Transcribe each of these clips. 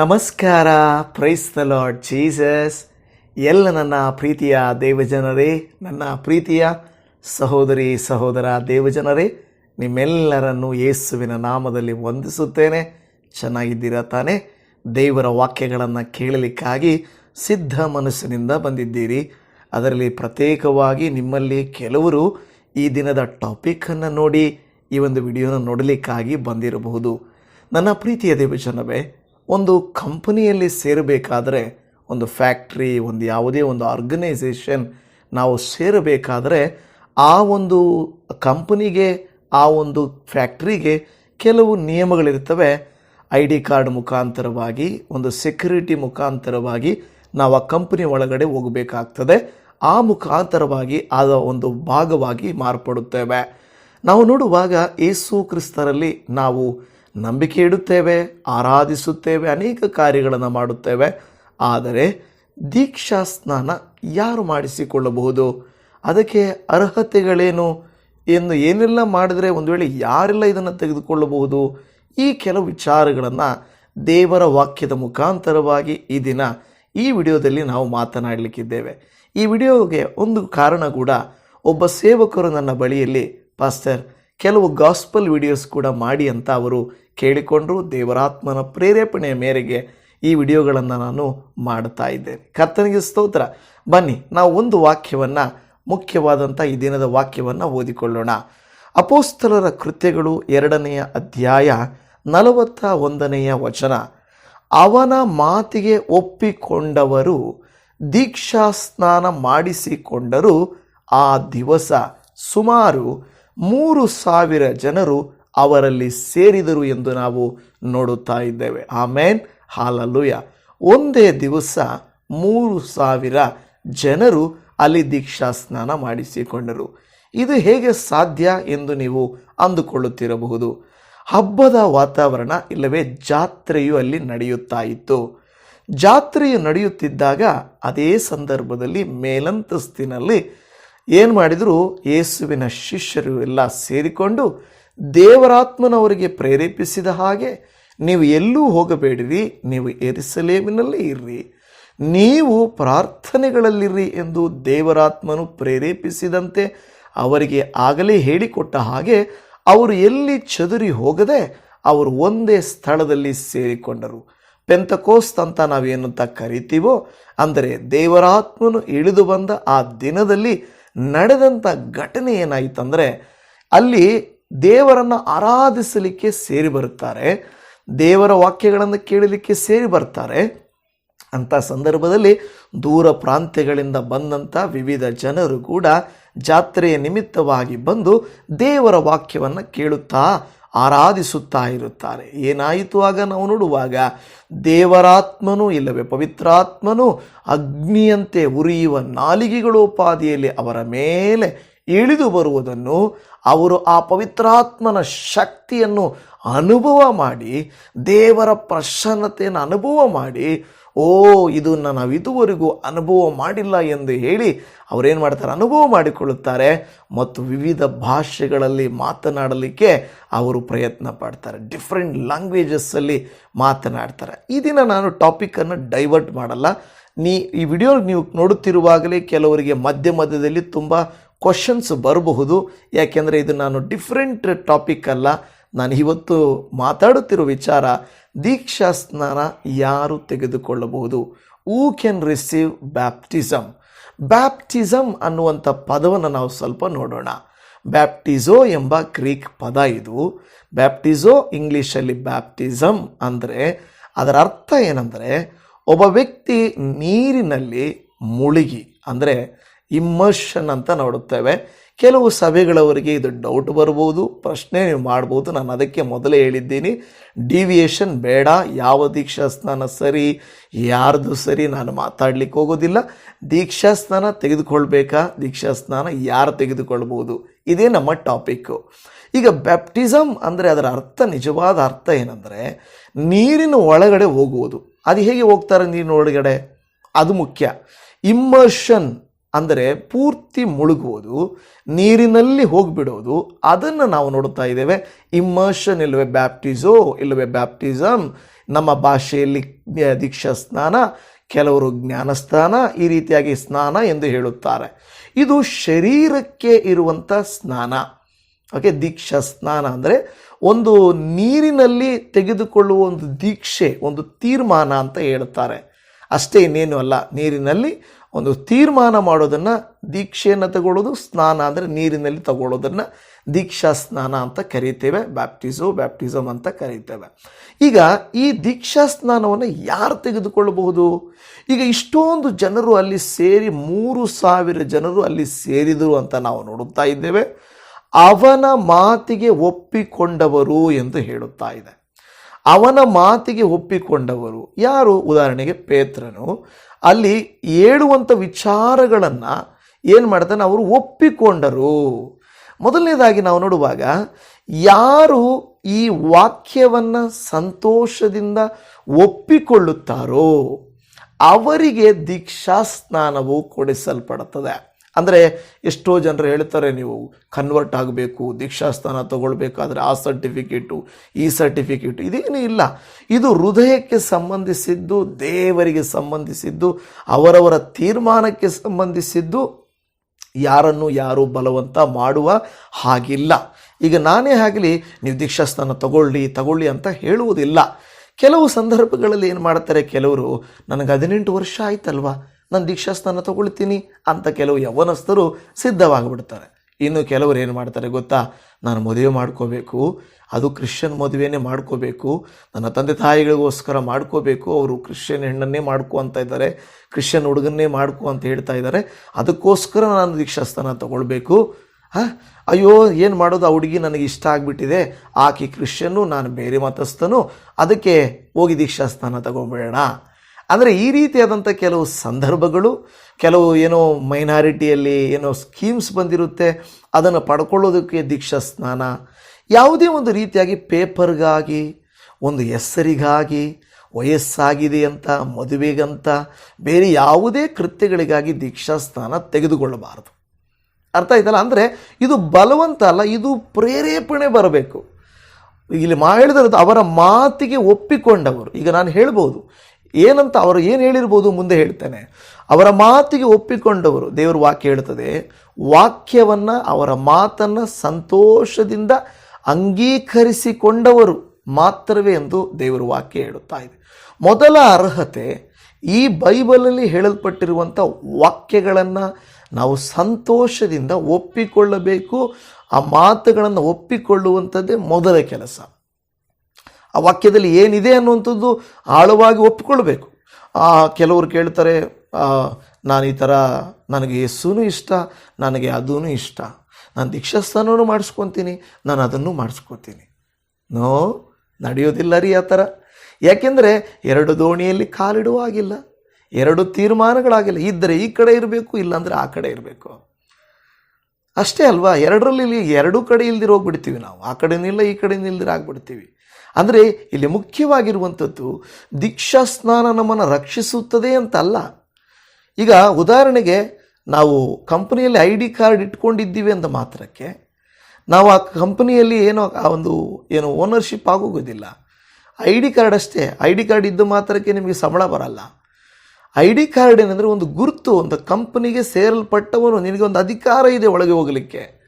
ನಮಸ್ಕಾರ. Price the Lord Jesus ಎಲ್ಲ ನನ್ನ ಪ್ರೀತಿಯ ದೇವಜನರೇ, ನನ್ನ ಪ್ರೀತಿಯ ಸಹೋದರಿ, ಸಹೋದರ ದೇವಜನರೇ, ನಿಮ್ಮೆಲ್ಲರನ್ನು ಯೇಸುವಿನ ನಾಮದಲ್ಲಿ ವಂದಿಸುತ್ತೇನೆ. ಚೆನ್ನಾಗಿದ್ದೀರಾ ತಾನೇ? ದೇವರ ವಾಕ್ಯಗಳನ್ನು ಕೇಳಲಿಕ್ಕಾಗಿ ಸಿದ್ಧ ಮನಸ್ಸಿನಿಂದ ಬಂದಿದ್ದೀರಿ. ಅದರಲ್ಲಿ ಪ್ರತ್ಯೇಕವಾಗಿ ನಿಮ್ಮಲ್ಲಿ ಕೆಲವರು ಈ ದಿನದ ಟಾಪಿಕನ್ನು ನೋಡಿ ಈ ಒಂದು ವಿಡಿಯೋನ ನೋಡಲಿಕ್ಕಾಗಿ ಬಂದಿರಬಹುದು. ನನ್ನ ಪ್ರೀತಿಯ ದೇವಜನವೇ ಒಂದು ಕಂಪನಿಯಲ್ಲಿ ಸೇರಬೇಕಾದರೆ, ಒಂದು ಫ್ಯಾಕ್ಟ್ರಿ, ಒಂದು ಯಾವುದೇ ಒಂದು ಆರ್ಗನೈಸೇಷನ್ ನಾವು ಸೇರಬೇಕಾದರೆ, ಆ ಒಂದು ಕಂಪನಿಗೆ, ಆ ಒಂದು ಫ್ಯಾಕ್ಟ್ರಿಗೆ ಕೆಲವು ನಿಯಮಗಳಿರ್ತವೆ ಐ ಡಿ ಕಾರ್ಡ್ ಮುಖಾಂತರವಾಗಿ, ಒಂದು ಸೆಕ್ಯುರಿಟಿ ಮುಖಾಂತರವಾಗಿ ನಾವು ಆ ಕಂಪನಿ ಒಳಗಡೆ ಹೋಗಬೇಕಾಗ್ತದೆ. ಆ ಮುಖಾಂತರವಾಗಿ ಆದ ಒಂದು ಭಾಗವಾಗಿ ಮಾರ್ಪಡುತ್ತೇವೆ. ನಾವು ನೋಡುವಾಗ ಏಸು ಕ್ರಿಸ್ತರಲ್ಲಿ ನಾವು ನಂಬಿಕೆ ಇಡುತ್ತೇವೆ, ಆರಾಧಿಸುತ್ತೇವೆ, ಅನೇಕ ಕಾರ್ಯಗಳನ್ನು ಮಾಡುತ್ತೇವೆ. ಆದರೆ ದೀಕ್ಷಾ ಸ್ನಾನ ಯಾರು ಮಾಡಿಸಿಕೊಳ್ಳಬಹುದು? ಅದಕ್ಕೆ ಅರ್ಹತೆಗಳೇನು? ಎಂದು ಏನೆಲ್ಲ ಮಾಡಿದರೆ ಒಂದು ವೇಳೆ ಯಾರೆಲ್ಲ ಇದನ್ನು ತೆಗೆದುಕೊಳ್ಳಬಹುದು? ಈ ಕೆಲವು ವಿಚಾರಗಳನ್ನು ದೇವರ ವಾಕ್ಯದ ಮುಖಾಂತರವಾಗಿ ಈ ದಿನ ಈ ವಿಡಿಯೋದಲ್ಲಿ ನಾವು ಮಾತನಾಡಲಿಕ್ಕಿದ್ದೇವೆ. ಈ ವಿಡಿಯೋಗೆ ಒಂದು ಕಾರಣ ಕೂಡ, ಒಬ್ಬ ಸೇವಕರು ನನ್ನ ಬಳಿಯಲ್ಲಿ, ಪಾಸ್ಟರ್ ಕೆಲವು ಗಾಸ್ಪಲ್ ವಿಡಿಯೋಸ್ ಕೂಡ ಮಾಡಿ ಅಂತ ಅವರು ಕೇಳಿಕೊಂಡರು. ದೇವರಾತ್ಮನ ಪ್ರೇರೇಪಣೆಯ ಮೇರೆಗೆ ಈ ವಿಡಿಯೋಗಳನ್ನು ನಾನು ಮಾಡ್ತಾ ಇದ್ದೇನೆ. ಕರ್ತನಿಗೆ ಸ್ತೋತ್ರ. ಬನ್ನಿ, ನಾವು ಒಂದು ವಾಕ್ಯವನ್ನು ಮುಖ್ಯವಾದಂಥ ಈ ದಿನದ ವಾಕ್ಯವನ್ನು ಓದಿಕೊಳ್ಳೋಣ. ಅಪೋಸ್ತಲರ ಕೃತ್ಯಗಳು ಎರಡನೆಯ ಅಧ್ಯಾಯ ನಲವತ್ತ ಒಂದನೆಯ ವಚನ. ಅವನ ಮಾತಿಗೆ ಒಪ್ಪಿಕೊಂಡವರು ದೀಕ್ಷಾ ಸ್ನಾನ ಮಾಡಿಸಿಕೊಂಡರು ಆ ದಿವಸ. ಸುಮಾರು ಮೂರು ಸಾವಿರ ಜನರು ಅವರಲ್ಲಿ ಸೇರಿದರು ಎಂದು ನಾವು ನೋಡುತ್ತಾ ಇದ್ದೇವೆ. ಆಮೇನ್. ಹಾಲಲ್ಲುಯ ಒಂದೇ ದಿವಸ ಮೂರು ಸಾವಿರ ಜನರು ಅಲ್ಲಿ ದೀಕ್ಷಾ ಸ್ನಾನ ಮಾಡಿಸಿಕೊಂಡರು. ಇದು ಹೇಗೆ ಸಾಧ್ಯ ಎಂದು ನೀವು ಅಂದುಕೊಳ್ಳುತ್ತಿರಬಹುದು. ಹಬ್ಬದ ವಾತಾವರಣ ಇಲ್ಲವೇ ಜಾತ್ರೆಯು ಅಲ್ಲಿ ನಡೆಯುತ್ತಾ ಇತ್ತು. ಜಾತ್ರೆಯು ನಡೆಯುತ್ತಿದ್ದಾಗ ಅದೇ ಸಂದರ್ಭದಲ್ಲಿ ಮೇಲಂತಸ್ತಿನಲ್ಲಿ ಏನು ಮಾಡಿದರು? ಯೇಸುವಿನ ಶಿಷ್ಯರು ಎಲ್ಲ ಸೇರಿಕೊಂಡು ದೇವರಾತ್ಮನವರಿಗೆ ಪ್ರೇರೇಪಿಸಿದ ಹಾಗೆ, ನೀವು ಎಲ್ಲೂ ಹೋಗಬೇಡಿರಿ, ನೀವು ಏರಿಸಲೇಮಿನಲ್ಲಿ ಇರ್ರಿ, ನೀವು ಪ್ರಾರ್ಥನೆಗಳಲ್ಲಿರ್ರಿ ಎಂದು ದೇವರಾತ್ಮನು ಪ್ರೇರೇಪಿಸಿದಂತೆ ಅವರಿಗೆ ಆಗಲೇ ಹೇಳಿಕೊಟ್ಟ ಹಾಗೆ, ಅವರು ಎಲ್ಲಿ ಚದುರಿ ಹೋಗದೆ ಅವರು ಒಂದೇ ಸ್ಥಳದಲ್ಲಿ ಸೇರಿಕೊಂಡರು. ಪೆಂತಕೋಸ್ತ್ ಅಂತ ನಾವೇನಂತ ಕರಿತೀವೋ, ಅಂದರೆ ದೇವರಾತ್ಮನು ಇಳಿದು ಬಂದ ಆ ದಿನದಲ್ಲಿ ನಡೆದಂಥ ಘಟನೆ ಏನಾಯಿತಂದರೆ ಅಲ್ಲಿ ದೇವರನ್ನು ಆರಾಧಿಸಲಿಕ್ಕೆ ಸೇರಿ ಬರುತ್ತಾರೆ, ದೇವರ ವಾಕ್ಯಗಳನ್ನು ಕೇಳಲಿಕ್ಕೆ ಸೇರಿ ಬರ್ತಾರೆ. ಅಂಥ ಸಂದರ್ಭದಲ್ಲಿ ದೂರ ಪ್ರಾಂತ್ಯಗಳಿಂದ ಬಂದಂಥ ವಿವಿಧ ಜನರು ಕೂಡ ಜಾತ್ರೆಯ ನಿಮಿತ್ತವಾಗಿ ಬಂದು ದೇವರ ವಾಕ್ಯವನ್ನು ಕೇಳುತ್ತಾ ಆರಾಧಿಸುತ್ತಾ ಇರುತ್ತಾರೆ. ಏನಾಯಿತು ಆಗ ನಾವು ನೋಡುವಾಗ, ದೇವರಾತ್ಮನು ಇಲ್ಲವೇ, ಪವಿತ್ರಾತ್ಮನು ಅಗ್ನಿಯಂತೆ ಉರಿಯುವ ನಾಲಿಗೆಗಳೋಪಾದಿಯಲ್ಲಿ ಅವರ ಮೇಲೆ ಇಳಿದು ಬರುವುದನ್ನು ಅವರು ಆ ಪವಿತ್ರಾತ್ಮನ ಶಕ್ತಿಯನ್ನು ಅನುಭವ ಮಾಡಿ, ದೇವರ ಪ್ರಸನ್ನತೆಯನ್ನು ಅನುಭವ ಮಾಡಿ ಓ, ಇದು ನಾವು ಇದುವರೆಗೂ ಅನುಭವ ಮಾಡಿಲ್ಲ ಎಂದು ಹೇಳಿ ಅವರೇನು ಮಾಡ್ತಾರೆ? ಅನುಭವ ಮಾಡಿಕೊಳ್ಳುತ್ತಾರೆ ಮತ್ತು ವಿವಿಧ ಭಾಷೆಗಳಲ್ಲಿ ಮಾತನಾಡಲಿಕ್ಕೆ ಅವರು ಪ್ರಯತ್ನ ಪಡ್ತಾರೆ. ಡಿಫ್ರೆಂಟ್ ಲ್ಯಾಂಗ್ವೇಜಸ್ಸಲ್ಲಿ ಮಾತನಾಡ್ತಾರೆ. ಈ ದಿನ ನಾನು ಟಾಪಿಕನ್ನು ಡೈವರ್ಟ್ ಮಾಡಲ್ಲ. ನೀ, ಈ ವಿಡಿಯೋ ನೀವು ನೋಡುತ್ತಿರುವಾಗಲೇ ಕೆಲವರಿಗೆ ಮಧ್ಯ ಮಧ್ಯದಲ್ಲಿ ತುಂಬ ಕ್ವಶನ್ಸ್ ಬರಬಹುದು. ಯಾಕೆಂದರೆ ಇದು ನಾನು ಡಿಫ್ರೆಂಟ್ ಟಾಪಿಕ್ ಅಲ್ಲ. ನಾನು ಇವತ್ತು ಮಾತಾಡುತ್ತಿರೋ ವಿಚಾರ ದೀಕ್ಷಾ ಸ್ನಾನ ಯಾರು ತೆಗೆದುಕೊಳ್ಳಬಹುದು? Who can receive baptism baptism ಅನ್ನುವಂಥ ಪದವನ್ನು ನಾವು ಸ್ವಲ್ಪ ನೋಡೋಣ. ಬ್ಯಾಪ್ಟಿಸೋ ಎಂಬ ಗ್ರೀಕ್ ಪದ ಇದು. ಬ್ಯಾಪ್ಟಿಸೋ ಇಂಗ್ಲೀಷಲ್ಲಿ ಬ್ಯಾಪ್ಟಿಸಮ್ ಅಂದರೆ ಅದರ ಅರ್ಥ ಏನಂದರೆ ಒಬ್ಬ ವ್ಯಕ್ತಿ ನೀರಿನಲ್ಲಿ ಮುಳುಗಿ ಅಂದರೆ ಇಮ್ಮರ್ಷನ್ ಅಂತ ನೋಡುತ್ತೇವೆ. ಕೆಲವು ಸಭೆಗಳವರಿಗೆ ಇದು ಡೌಟ್ ಬರ್ಬೋದು, ಪ್ರಶ್ನೆ ನೀವು ಮಾಡ್ಬೋದು. ನಾನು ಅದಕ್ಕೆ ಮೊದಲೇ ಹೇಳಿದ್ದೀನಿ ಡಿವಿಯೇಷನ್ ಬೇಡ. ಯಾವ ದೀಕ್ಷಾ ಸ್ನಾನ ಸರಿ, ಯಾರ್ದು ಸರಿ ನಾನು ಮಾತಾಡ್ಲಿಕ್ಕೆ ಹೋಗೋದಿಲ್ಲ. ದೀಕ್ಷಾ ಸ್ನಾನ ತೆಗೆದುಕೊಳ್ಬೇಕಾ? ದೀಕ್ಷಾ ಸ್ನಾನ ಯಾರು ತೆಗೆದುಕೊಳ್ಬೋದು? ಇದೇ ನಮ್ಮ ಟಾಪಿಕ್ಕು ಈಗ ಬ್ಯಾಪ್ಟಿಸಮ್ ಅಂದರೆ ಅದರ ಅರ್ಥ, ನಿಜವಾದ ಅರ್ಥ ಏನಂದರೆ, ನೀರಿನ ಒಳಗಡೆ ಹೋಗುವುದು. ಅದು ಹೇಗೆ ಹೋಗ್ತಾರೆ ನೀರಿನ ಒಳಗಡೆ? ಅದು ಮುಖ್ಯ. ಇಮ್ಮರ್ಷನ್ ಅಂದರೆ ಪೂರ್ತಿ ಮುಳುಗುವುದು, ನೀರಿನಲ್ಲಿ ಹೋಗಿಬಿಡೋದು, ಅದನ್ನು ನಾವು ನೋಡುತ್ತಾ ಇದ್ದೇವೆ. ಇಮ್ಮರ್ಷನ್ ಇಲ್ಲವೇ ಬ್ಯಾಪ್ಟಿಸೋ ಇಲ್ಲವೇ ಬ್ಯಾಪ್ಟಿಸಮ್ ನಮ್ಮ ಭಾಷೆಯಲ್ಲಿ ದೀಕ್ಷಾ ಸ್ನಾನ, ಕೆಲವರು ಜ್ಞಾನಸ್ನಾನ ಈ ರೀತಿಯಾಗಿ ಸ್ನಾನ ಎಂದು ಹೇಳುತ್ತಾರೆ. ಇದು ಶರೀರಕ್ಕೆ ಇರುವಂಥ ಸ್ನಾನ. ಓಕೆ ದೀಕ್ಷಾ ಸ್ನಾನ ಅಂದರೆ ಒಂದು ನೀರಿನಲ್ಲಿ ತೆಗೆದುಕೊಳ್ಳುವ ಒಂದು ದೀಕ್ಷೆ, ಒಂದು ತೀರ್ಮಾನ ಅಂತ ಹೇಳುತ್ತಾರೆ. ಅಷ್ಟೇ ಇನ್ನೇನು ಅಲ್ಲ, ನೀರಿನಲ್ಲಿ ಒಂದು ತೀರ್ಮಾನ ಮಾಡೋದನ್ನು ದೀಕ್ಷೆಯನ್ನು ತಗೊಳ್ಳೋದು ಸ್ನಾನ ಅಂದರೆ ನೀರಿನಲ್ಲಿ ತಗೊಳ್ಳೋದನ್ನು ದೀಕ್ಷಾ ಸ್ನಾನ ಅಂತ ಕರೀತೇವೆ, ಬ್ಯಾಪ್ಟಿಸು ಬ್ಯಾಪ್ಟಿಸಮ್ ಅಂತ ಕರೀತೇವೆ. ಈಗ ಈ ದೀಕ್ಷಾ ಸ್ನಾನವನ್ನು ಯಾರು ತೆಗೆದುಕೊಳ್ಳಬಹುದು? ಈಗ ಇಷ್ಟೊಂದು ಜನರು ಅಲ್ಲಿ ಸೇರಿ, ಮೂರು ಸಾವಿರ ಜನರು ಅಲ್ಲಿ ಸೇರಿದರು ಅಂತ ನಾವು ನೋಡುತ್ತಾ ಇದ್ದೇವೆ. ಅವನ ಮಾತಿಗೆ ಒಪ್ಪಿಕೊಂಡವರು ಎಂದು ಹೇಳುತ್ತಾ ಇದೆ. ಅವನ ಮಾತಿಗೆ ಒಪ್ಪಿಕೊಂಡವರು ಯಾರು? ಉದಾಹರಣೆಗೆ ಪೇತ್ರನು. ಅಲ್ಲಿ ಹೇಳುವಂಥ ವಿಚಾರಗಳನ್ನು ಏನು ಮಾಡ್ತಾನೆ? ಅವರು ಒಪ್ಪಿಕೊಂಡರು. ಮೊದಲನೇದಾಗಿ ನಾವು ನೋಡುವಾಗ ಯಾರು ಈ ವಾಕ್ಯವನ್ನು ಸಂತೋಷದಿಂದ ಒಪ್ಪಿಕೊಳ್ಳುತ್ತಾರೋ ಅವರಿಗೆ ದೀಕ್ಷಾ ಸ್ನಾನವು ಕೊಡಿಸಲ್ಪಡುತ್ತದೆ. ಅಂದರೆ ಎಷ್ಟೋ ಜನರು ಹೇಳ್ತಾರೆ, ನೀವು ಕನ್ವರ್ಟ್ ಆಗಬೇಕು, ದೀಕ್ಷಾಸ್ಥಾನ ತಗೊಳ್ಬೇಕಾದ್ರೆ ಆ ಸರ್ಟಿಫಿಕೇಟು ಈ ಸರ್ಟಿಫಿಕೇಟು ಇದೇನೂ ಇಲ್ಲ. ಇದು ಹೃದಯಕ್ಕೆ ಸಂಬಂಧಿಸಿದ್ದು, ದೇವರಿಗೆ ಸಂಬಂಧಿಸಿದ್ದು, ಅವರವರ ತೀರ್ಮಾನಕ್ಕೆ ಸಂಬಂಧಿಸಿದ್ದು, ಯಾರನ್ನು ಯಾರು ಬಲವಂತ ಮಾಡುವ ಹಾಗಿಲ್ಲ. ಈಗ ನಾನೇ ಆಗಲಿ ನೀವು ದೀಕ್ಷಾಸ್ಥಾನ ತಗೊಳ್ಳಿ ತಗೊಳ್ಳಿ ಅಂತ ಹೇಳುವುದಿಲ್ಲ. ಕೆಲವು ಸಂದರ್ಭಗಳಲ್ಲಿ ಏನು ಮಾಡ್ತಾರೆ, ಕೆಲವರು, ನನಗೆ ಹದಿನೆಂಟು ವರ್ಷ ಆಯ್ತಲ್ವಾ? ನಾನು ದೀಕ್ಷಾಸ್ಥಾನ ತಗೊಳ್ತೀನಿ ಅಂತ ಕೆಲವು ಯವನಸ್ಥರು ಸಿದ್ಧವಾಗಿಬಿಡ್ತಾರೆ. ಇನ್ನು ಕೆಲವರು ಏನು ಮಾಡ್ತಾರೆ ಗೊತ್ತಾ? ನಾನು ಮದುವೆ ಮಾಡ್ಕೋಬೇಕು, ಅದು ಕ್ರಿಶ್ಚಿಯನ್ ಮದುವೆನೇ ಮಾಡ್ಕೋಬೇಕು, ನನ್ನ ತಂದೆ ತಾಯಿಗಳಿಗೋಸ್ಕರ ಮಾಡ್ಕೋಬೇಕು, ಅವರು ಕ್ರಿಶ್ಚಿಯನ್ ಹೆಣ್ಣನ್ನೇ ಮಾಡ್ಕೊ ಅಂತ ಇದ್ದಾರೆ, ಕ್ರಿಶ್ಚಿಯನ್ ಹುಡುಗನ್ನೇ ಮಾಡ್ಕೊ ಅಂತ ಹೇಳ್ತಾ ಇದ್ದಾರೆ, ಅದಕ್ಕೋಸ್ಕರ ನಾನು ದೀಕ್ಷಾಸ್ಥಾನ ತಗೊಳ್ಬೇಕು. ಅಯ್ಯೋ, ಏನು ಮಾಡೋದು? ಆ ಹುಡುಗಿ ನನಗೆ ಇಷ್ಟ ಆಗಿಬಿಟ್ಟಿದೆ. ಆಕೆ ಕ್ರಿಶ್ಚಿಯನ್ನು ನಾನು ಬೇರೆ ಮತಸ್ಥನು, ಅದಕ್ಕೆ ಹೋಗಿ ದೀಕ್ಷಾಸ್ಥಾನ ತಗೊಂಬೇಡ ಅಂದರೆ ಈ ರೀತಿಯಾದಂಥ ಕೆಲವು ಸಂದರ್ಭಗಳು, ಕೆಲವು ಏನೋ ಮೈನಾರಿಟಿಯಲ್ಲಿ ಏನೋ ಸ್ಕೀಮ್ಸ್ ಬಂದಿರುತ್ತೆ, ಅದನ್ನು ಪಡ್ಕೊಳ್ಳೋದಕ್ಕೆ ದೀಕ್ಷಾ ಸ್ನಾನ, ಯಾವುದೇ ಒಂದು ರೀತಿಯಾಗಿ ಪೇಪರ್ಗಾಗಿ, ಒಂದು ಹೆಸರಿಗಾಗಿ, ವಯಸ್ಸಾಗಿದೆ ಅಂತ, ಮದುವೆಗಂತ, ಬೇರೆ ಯಾವುದೇ ಕೃತ್ಯಗಳಿಗಾಗಿ ದೀಕ್ಷಾ ಸ್ನಾನ ತೆಗೆದುಕೊಳ್ಳಬಾರದು. ಅರ್ಥ ಆಯ್ತಲ್ಲ? ಅಂದರೆ ಇದು ಬಲವಂತ ಅಲ್ಲ, ಇದು ಪ್ರೇರೇಪಣೆ ಬರಬೇಕು. ಇಲ್ಲಿ ಮಾ ಹೇಳಿದ್ರೆ ಅವರ ಮಾತಿಗೆ ಒಪ್ಪಿಕೊಂಡವರು. ಈಗ ನಾನು ಹೇಳ್ಬೋದು ಏನಂತ ಅವರು ಏನು ಹೇಳಿರ್ಬೋದು ಮುಂದೆ ಹೇಳ್ತೇನೆ. ಅವರ ಮಾತಿಗೆ ಒಪ್ಪಿಕೊಂಡವರು, ದೇವರ ವಾಕ್ಯ ಹೇಳ್ತದೆ, ವಾಕ್ಯವನ್ನು ಅವರ ಮಾತನ್ನು ಸಂತೋಷದಿಂದ ಅಂಗೀಕರಿಸಿಕೊಂಡವರು ಮಾತ್ರವೇ ಎಂದು ದೇವರ ವಾಕ್ಯ ಹೇಳುತ್ತಾ ಇದೆ. ಮೊದಲ ಅರ್ಹತೆ, ಈ ಬೈಬಲಲ್ಲಿ ಹೇಳಲ್ಪಟ್ಟಿರುವಂಥ ವಾಕ್ಯಗಳನ್ನು ನಾವು ಸಂತೋಷದಿಂದ ಒಪ್ಪಿಕೊಳ್ಳಬೇಕು, ಆ ಮಾತುಗಳನ್ನು ಒಪ್ಪಿಕೊಳ್ಳುವಂಥದ್ದೇ ಮೊದಲ ಕೆಲಸ. ಆ ವಾಕ್ಯದಲ್ಲಿ ಏನಿದೆ ಅನ್ನುವಂಥದ್ದು ಆಳವಾಗಿ ಒಪ್ಪಿಕೊಳ್ಬೇಕು. ಕೆಲವರು ಕೇಳ್ತಾರೆ ನಾನು ಈ ಥರ, ನನಗೆ ಯಸ್ಸೂ ಇಷ್ಟ, ನನಗೆ ಅದೂ ಇಷ್ಟ. ನಾನು ದೀಕ್ಷಾಸ್ಥಾನವೂ ಮಾಡಿಸ್ಕೊತೀನಿ, ನಾನು ಅದನ್ನು ಮಾಡಿಸ್ಕೊತೀನಿ. ನೋ, ನಡೆಯೋದಿಲ್ಲ ರೀ ಆ ಥರ. ಯಾಕೆಂದರೆ ಎರಡು ದೋಣಿಯಲ್ಲಿ ಕಾಲಿಡುವ ಆಗಿಲ್ಲ ಎರಡು ತೀರ್ಮಾನಗಳಾಗಿಲ್ಲ. ಇದ್ದರೆ ಈ ಕಡೆ ಇರಬೇಕು, ಇಲ್ಲಾಂದರೆ ಆ ಕಡೆ ಇರಬೇಕು. ಅಷ್ಟೇ ಅಲ್ವಾ ಎರಡರಲ್ಲಿ ಇಲ್ಲಿ ಎರಡೂ ಕಡೆ ಇಲ್ದಿರೋಗ್ಬಿಡ್ತೀವಿ ನಾವು. ಆ ಕಡೆ ಕಡೆನಿಲ್ಲ ಈ ಕಡೆ ಇಲ್ದಿರ ಆಗ್ಬಿಡ್ತೀವಿ. ಅಂದರೆ ಇಲ್ಲಿ ಮುಖ್ಯವಾಗಿರುವಂಥದ್ದು ದೀಕ್ಷಾ ಸ್ನಾನ ನಮ್ಮನ್ನು ರಕ್ಷಿಸುತ್ತದೆ ಅಂತಲ್ಲ. ಈಗ ಉದಾಹರಣೆಗೆ ನಾವು ಕಂಪನಿಯಲ್ಲಿ ಐ ಡಿ ಕಾರ್ಡ್ ಇಟ್ಕೊಂಡಿದ್ದೀವಿ ಅಂತ ಮಾತ್ರಕ್ಕೆ ನಾವು ಆ ಕಂಪನಿಯಲ್ಲಿ ಏನೋ ಆ ಒಂದು ಏನು ಓನರ್ಶಿಪ್ ಆಗೋಗೋದಿಲ್ಲ. ಐ ಡಿ ಕಾರ್ಡ್ ಅಷ್ಟೇ ಐ ಡಿ ಕಾರ್ಡ್ ಇದ್ದ ಮಾತ್ರಕ್ಕೆ ನಿಮಗೆ ಸಂಬಳ ಬರಲ್ಲ. ಐ ಡಿ ಕಾರ್ಡ್ ಏನಂದರೆ ಒಂದು ಗುರುತು, ಒಂದು ಕಂಪನಿಗೆ ಸೇರಲ್ಪಟ್ಟವನು, ನಿನಗೆ ಒಂದು ಅಧಿಕಾರ ಇದೆ ಒಳಗೆ ಹೋಗಲಿಕ್ಕೆ.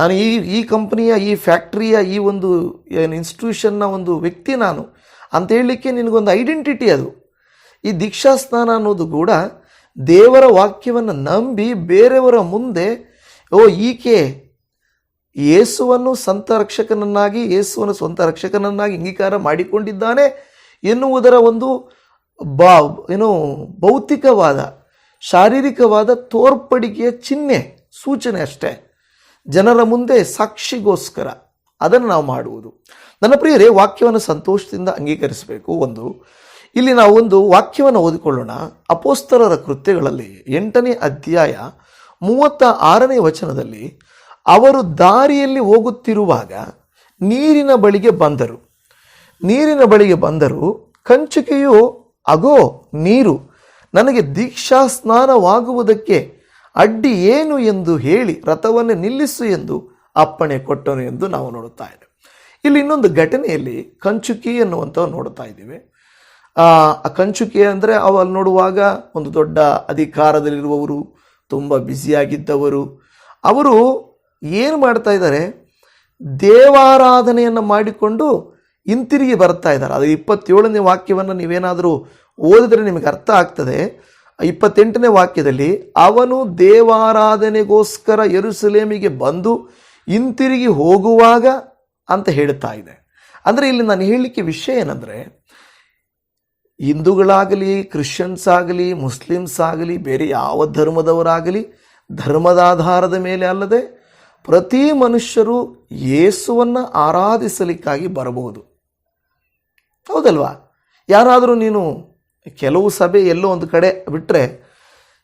ನಾನು ಈ ಈ ಕಂಪ್ನಿಯ, ಈ ಫ್ಯಾಕ್ಟ್ರಿಯ, ಈ ಒಂದು ಏನು ಇನ್ಸ್ಟಿಟ್ಯೂಷನ್ನ ಒಂದು ವ್ಯಕ್ತಿ ನಾನು. ಅಂತ ಹೇಳಲಿಕ್ಕೆ ನಿನಗೊಂದು ಐಡೆಂಟಿಟಿ ಅದು. ಈ ದೀಕ್ಷಾ ಸ್ನಾನ ಅನ್ನೋದು ಕೂಡ ದೇವರ ವಾಕ್ಯವನ್ನು ನಂಬಿ ಬೇರೆಯವರ ಮುಂದೆ, ಓ, ಈಕೆ ಯೇಸುವನ್ನು ಸಂತ ರಕ್ಷಕನನ್ನಾಗಿ, ಯೇಸುವನ್ನು ಸ್ವಂತ ರಕ್ಷಕನನ್ನಾಗಿ ಅಂಗೀಕಾರ ಮಾಡಿಕೊಂಡಿದ್ದಾನೆ ಎನ್ನುವುದರ ಒಂದು ಬಾ, ಏನು, ಭೌತಿಕವಾದ, ಶಾರೀರಿಕವಾದ ತೋರ್ಪಡಿಕೆಯ ಚಿಹ್ನೆ, ಸೂಚನೆ ಅಷ್ಟೇ. ಜನರ ಮುಂದೆ ಸಾಕ್ಷಿಗೋಸ್ಕರ ಅದನ್ನು ನಾವು ಮಾಡುವುದು. ನನ್ನ ಪ್ರಿಯರೇ, ವಾಕ್ಯವನ್ನು ಸಂತೋಷದಿಂದ ಅಂಗೀಕರಿಸಬೇಕು. ಒಂದು, ಇಲ್ಲಿ ನಾವು ಒಂದು ವಾಕ್ಯವನ್ನು ಓದಿಕೊಳ್ಳೋಣ. ಅಪೋಸ್ತರರ ಕೃತ್ಯಗಳಲ್ಲಿ ಎಂಟನೇ ಅಧ್ಯಾಯ ಮೂವತ್ತ ಆರನೇ ವಚನದಲ್ಲಿ, ಅವರು ದಾರಿಯಲ್ಲಿ ಹೋಗುತ್ತಿರುವಾಗ ನೀರಿನ ಬಳಿಗೆ ಬಂದರು. ನೀರಿನ ಬಳಿಗೆ ಬಂದರು, ಕಂಚುಕೆಯು, ಅಗೋ, ನೀರು, ನನಗೆ ದೀಕ್ಷಾ ಸ್ನಾನವಾಗುವುದಕ್ಕೆ ಅಡ್ಡಿ ಏನು ಎಂದು ಹೇಳಿ ರಥವನ್ನು ನಿಲ್ಲಿಸು ಎಂದು ಅಪ್ಪಣೆ ಕೊಟ್ಟನು ಎಂದು ನಾವು ನೋಡುತ್ತಾ ಇದ್ದೇವೆ. ಇಲ್ಲಿ ಇನ್ನೊಂದು ಘಟನೆಯಲ್ಲಿ ಕಂಚುಕಿ ಎನ್ನುವಂಥವು ನೋಡ್ತಾ ಇದ್ದೀವಿ. ಆ ಕಂಚುಕಿ ಅಂದರೆ ಅವಲ್ಲಿ ನೋಡುವಾಗ ಒಂದು ದೊಡ್ಡ ಅಧಿಕಾರದಲ್ಲಿರುವವರು, ತುಂಬ ಬ್ಯುಸಿಯಾಗಿದ್ದವರು. ಅವರು ಏನು ಮಾಡ್ತಾ ಇದ್ದಾರೆ? ದೇವಾರಾಧನೆಯನ್ನು ಮಾಡಿಕೊಂಡು ಹಿಂತಿರುಗಿ ಬರ್ತಾ ಇದ್ದಾರೆ. ಅದು ಇಪ್ಪತ್ತೇಳನೇ ವಾಕ್ಯವನ್ನು ನೀವೇನಾದರೂ ಓದಿದ್ರೆ ನಿಮಗೆ ಅರ್ಥ ಆಗ್ತದೆ. ಇಪ್ಪತ್ತೆಂಟನೇ ವಾಕ್ಯದಲ್ಲಿ, ಅವನು ದೇವಾರಾಧನೆಗೋಸ್ಕರ ಯರುಸಲೇಮಿಗೆ ಬಂದು ಹಿಂತಿರುಗಿ ಹೋಗುವಾಗ ಅಂತ ಹೇಳ್ತಾ ಇದೆ. ಅಂದರೆ ಇಲ್ಲಿ ನಾನು ಹೇಳಲಿಕ್ಕೆ ವಿಷಯ ಏನಂದರೆ, ಹಿಂದೂಗಳಾಗಲಿ, ಕ್ರಿಶ್ಚಿಯನ್ಸ್ ಆಗಲಿ, ಮುಸ್ಲಿಮ್ಸ್ ಆಗಲಿ, ಬೇರೆ ಯಾವ ಧರ್ಮದವರಾಗಲಿ, ಧರ್ಮದ ಆಧಾರದ ಮೇಲೆ ಅಲ್ಲದೆ ಪ್ರತಿ ಮನುಷ್ಯರು ಯೇಸುವನ್ನು ಆರಾಧಿಸಲಿಕ್ಕಾಗಿ ಬರಬಹುದು. ಹೌದಲ್ವಾ? ಯಾರಾದರೂ ನೀನು ಕೆಲವು ಸಭೆ ಎಲ್ಲೋ ಒಂದು ಕಡೆ ಬಿಟ್ಟರೆ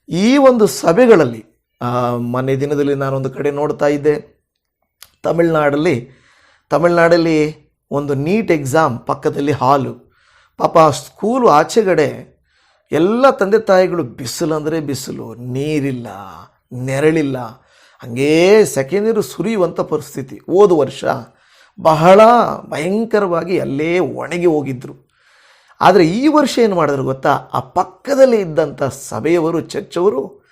ಈ ಒಂದು ಸಭೆಗಳಲ್ಲಿ ಮೊನ್ನೆ ದಿನದಲ್ಲಿ ನಾನೊಂದು ಕಡೆ ನೋಡ್ತಾ ಇದ್ದೆ. ತಮಿಳ್ನಾಡಲ್ಲಿ ತಮಿಳ್ನಾಡಲ್ಲಿ ಒಂದು ನೀಟ್ ಎಕ್ಸಾಮ್ ಪಕ್ಕದಲ್ಲಿ ಹಾಲು. ಪಾಪ ಸ್ಕೂಲು ಆಚೆಗಡೆ ಎಲ್ಲ ತಂದೆ ತಾಯಿಗಳು ಬಿಸಿಲು ಅಂದರೆ ಬಿಸಿಲು, ನೀರಿಲ್ಲ, ನೆರಳಿಲ್ಲ. ಹಂಗೇ ಸೆಕೆಂಡ್ ನೀರು ಸುರಿಯುವಂಥ ಪರಿಸ್ಥಿತಿ. ಹೋದ ವರ್ಷ ಬಹಳ ಭಯಂಕರವಾಗಿ ಅಲ್ಲೇ ಒಣಗಿ ಹೋಗಿದ್ರು. ಆದರೆ ಈ ವರ್ಷ ಏನು ಮಾಡಿದ್ರು ಗೊತ್ತಾ? ಆ ಪಕ್ಕದಲ್ಲಿ ಇದ್ದಂಥ ಸಭೆಯವರು, ಚರ್ಚವರು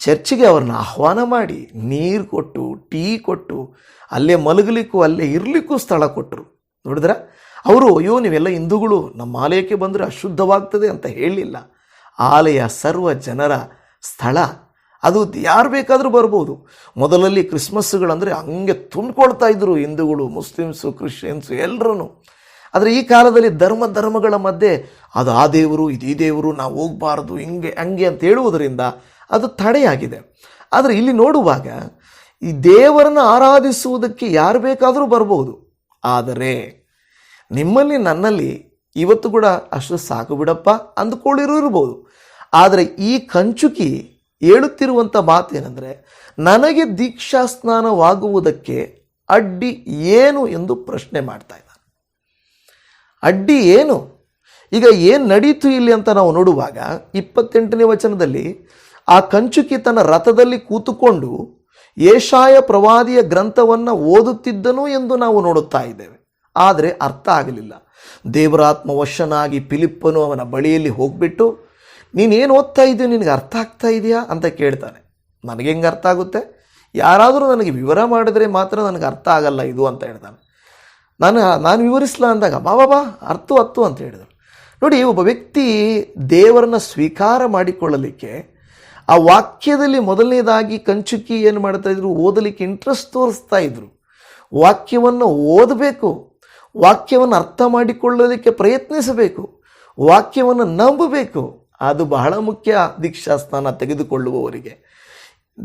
ಚರ್ಚಿಗೆ ಅವ್ರನ್ನ ಆಹ್ವಾನ ಮಾಡಿ ನೀರು ಕೊಟ್ಟು, ಟೀ ಕೊಟ್ಟು, ಅಲ್ಲೇ ಮಲಗಲಿಕ್ಕೂ, ಅಲ್ಲೇ ಇರಲಿಕ್ಕೂ ಸ್ಥಳ ಕೊಟ್ಟರು. ನೋಡಿದ್ರ? ಅವರು, ಅಯ್ಯೋ, ನೀವೆಲ್ಲ ಹಿಂದೂಗಳು, ನಮ್ಮ ಆಲಯಕ್ಕೆ ಬಂದರೆ ಅಶುದ್ಧವಾಗ್ತದೆ ಅಂತ ಹೇಳಲಿಲ್ಲ ಆಲಯ ಸರ್ವ ಜನರ ಸ್ಥಳ. ಅದು ಯಾರು ಬೇಕಾದರೂ ಬರ್ಬೋದು. ಮೊದಲಲ್ಲಿ ಕ್ರಿಸ್ಮಸ್ಗಳಂದರೆ ಹಂಗೆ ತುಂಬಿಕೊಳ್ತಾ ಇದ್ರು ಹಿಂದೂಗಳು, ಮುಸ್ಲಿಮ್ಸು, ಕ್ರಿಶ್ಚಿಯನ್ಸು ಎಲ್ಲರೂ ಆದರೆ ಈ ಕಾಲದಲ್ಲಿ ಧರ್ಮ ಧರ್ಮಗಳ ಮಧ್ಯೆ ಅದು ಆ ದೇವರು, ಇದು ದೇವರು, ನಾವು ಹೋಗಬಾರ್ದು, ಹಿಂಗೆ, ಹಂಗೆ ಅಂತ ಹೇಳುವುದರಿಂದ ಅದು ತಡೆಯಾಗಿದೆ. ಆದರೆ ಇಲ್ಲಿ ನೋಡುವಾಗ ಈ ದೇವರನ್ನು ಆರಾಧಿಸುವುದಕ್ಕೆ ಯಾರು ಬೇಕಾದರೂ ಬರ್ಬೋದು. ಆದರೆ ನಿಮ್ಮಲ್ಲಿ, ನನ್ನಲ್ಲಿ ಇವತ್ತು ಕೂಡ ಅಷ್ಟು ಸಾಕು ಬಿಡಪ್ಪ ಅಂದುಕೊಳ್ಳಿರೂ ಇರ್ಬೋದು. ಆದರೆ ಈ ಕಂಚುಕಿ ಹೇಳುತ್ತಿರುವಂಥ ಮಾತೇನೆಂದರೆ, ನನಗೆ ದೀಕ್ಷಾ ಸ್ನಾನವಾಗುವುದಕ್ಕೆ ಅಡ್ಡಿ ಏನು ಎಂದು ಪ್ರಶ್ನೆ ಮಾಡ್ತಾ ಅಡ್ಡಿ ಏನು? ಈಗ ಏನು ನಡೀತು ಇಲ್ಲಿ ಅಂತ ನಾವು ನೋಡುವಾಗ ಇಪ್ಪತ್ತೆಂಟನೇ ವಚನದಲ್ಲಿ ಆ ಕಂಚುಕಿ ತನ್ನ ರಥದಲ್ಲಿ ಕೂತುಕೊಂಡು ಏಷಾಯ ಪ್ರವಾದಿಯ ಗ್ರಂಥವನ್ನು ಓದುತ್ತಿದ್ದನು ಎಂದು ನಾವು ನೋಡುತ್ತಾ ಇದ್ದೇವೆ. ಆದರೆ ಅರ್ಥ ಆಗಲಿಲ್ಲ. ದೇವರಾತ್ಮ ವಶನಾಗಿ ಫಿಲಿಪ್ಪನು ಅವನ ಬಳಿಯಲ್ಲಿ ಹೋಗ್ಬಿಟ್ಟು ನೀನೇನು ಓದ್ತಾ ಇದೆಯೋ ನಿನಗೆ ಅರ್ಥ ಆಗ್ತಾ ಇದೆಯಾ? ಅಂತ ಕೇಳ್ತಾನೆ. ನನಗೆ ಹೆಂಗೆ ಅರ್ಥ ಆಗುತ್ತೆ? ಯಾರಾದರೂ ನನಗೆ ವಿವರ ಮಾಡಿದರೆ ಮಾತ್ರ ನನಗೆ ಅರ್ಥ ಆಗಲ್ಲ ಇದು, ಅಂತ ಹೇಳ್ತಾನೆ. ನಾನು ನಾನು ವಿವರಿಸಲ ಅಂದಾಗ, ಬಾ ಬಾ ಅರ್ಥ ಹತ್ತು ಅಂತ ಹೇಳಿದರು. ನೋಡಿ, ಒಬ್ಬ ವ್ಯಕ್ತಿ ದೇವರನ್ನ ಸ್ವೀಕಾರ ಮಾಡಿಕೊಳ್ಳಲಿಕ್ಕೆ ಆ ವಾಕ್ಯದಲ್ಲಿ ಮೊದಲನೇದಾಗಿ ಕಂಚುಕಿ ಏನು ಮಾಡ್ತಾ ಇದ್ರು? ಓದಲಿಕ್ಕೆ ಇಂಟ್ರೆಸ್ಟ್ ತೋರಿಸ್ತಾ ಇದ್ರು. ವಾಕ್ಯವನ್ನು ಓದಬೇಕು. ವಾಕ್ಯವನ್ನು ಅರ್ಥ ಮಾಡಿಕೊಳ್ಳಲಿಕ್ಕೆ ಪ್ರಯತ್ನಿಸಬೇಕು. ವಾಕ್ಯವನ್ನು ನಂಬಬೇಕು. ಅದು ಬಹಳ ಮುಖ್ಯ ದೀಕ್ಷಾಸ್ನಾನ ತೆಗೆದುಕೊಳ್ಳುವವರಿಗೆ.